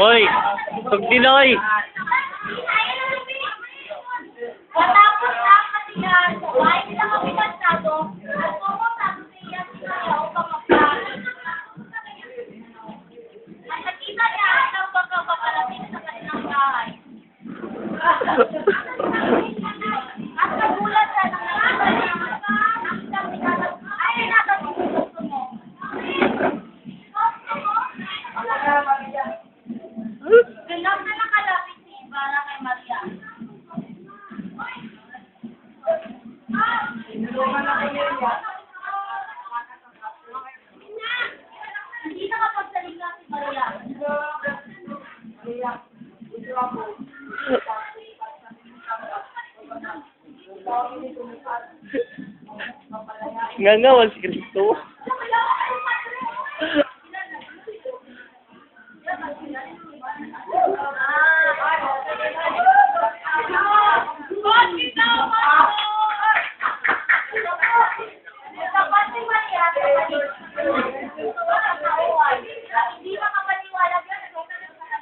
Oy! Pag! Nga nga, wal si Kristo. Hindi makapaniwala yun kung ano sa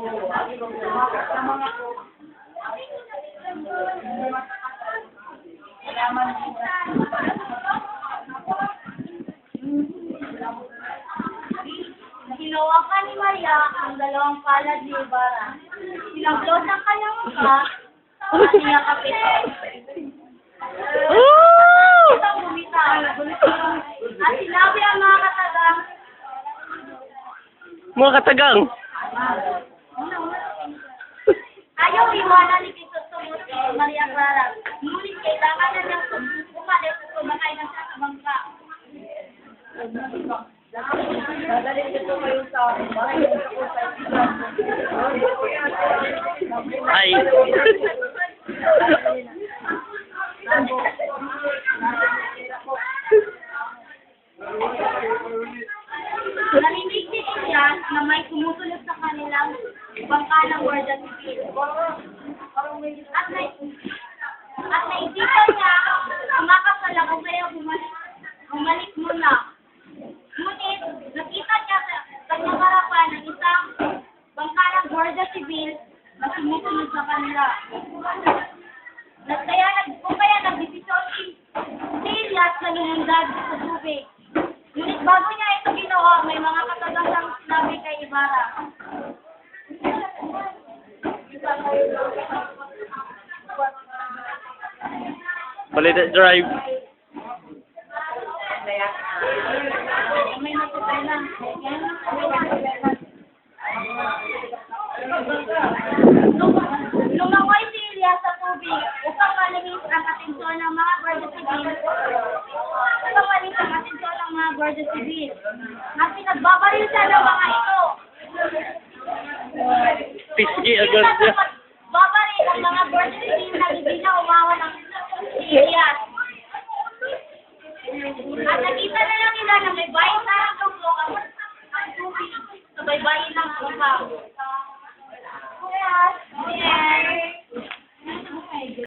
kanyang mo Hinawakan ni Maria ang dalawang palad ni Ibarra. Sinablot ang kanyang mukha at niyakapit. Isang bumitaw. At sinabi ang mga katagang, Mga katagang. Ayaw iwanan ni tungkol si Maria Clara. Ngunit kailangan na niyang umalis at sumakay na siya sa bangka. Ay. Narinig si Elias na may tumutunog sa kanilang bangka ng Guardia Civil. At na at naisipan niya umakas sa labo kaya bumalik, bumalik muna. Ngunit nakita niya sa kanyang harapan ng isang bangka ng Guardia Civil na tumutunog sa kanila. At kaya kung kaya nagdesisyon si, si Elias lumundag sa tubig. Ngunit bago niya ito ginawa, may mga katagang lang sinabi kay Ibarra. Balita drive. May matutay na. Lumangoy si Elias sa tubig upang malinis ang atensyon ng mga Guardia Civil. Upang malinis ang atensyon ng mga Guardia Civil. At pinagbabaril siya ng mga ito. Pisgi agad niya. Babaril ang mga Guardia Civil na hindi na umawa ng si Elias. At nakita na lang nila na may bayan na ang dugo ang ang tubig sa baybayin ng lupa.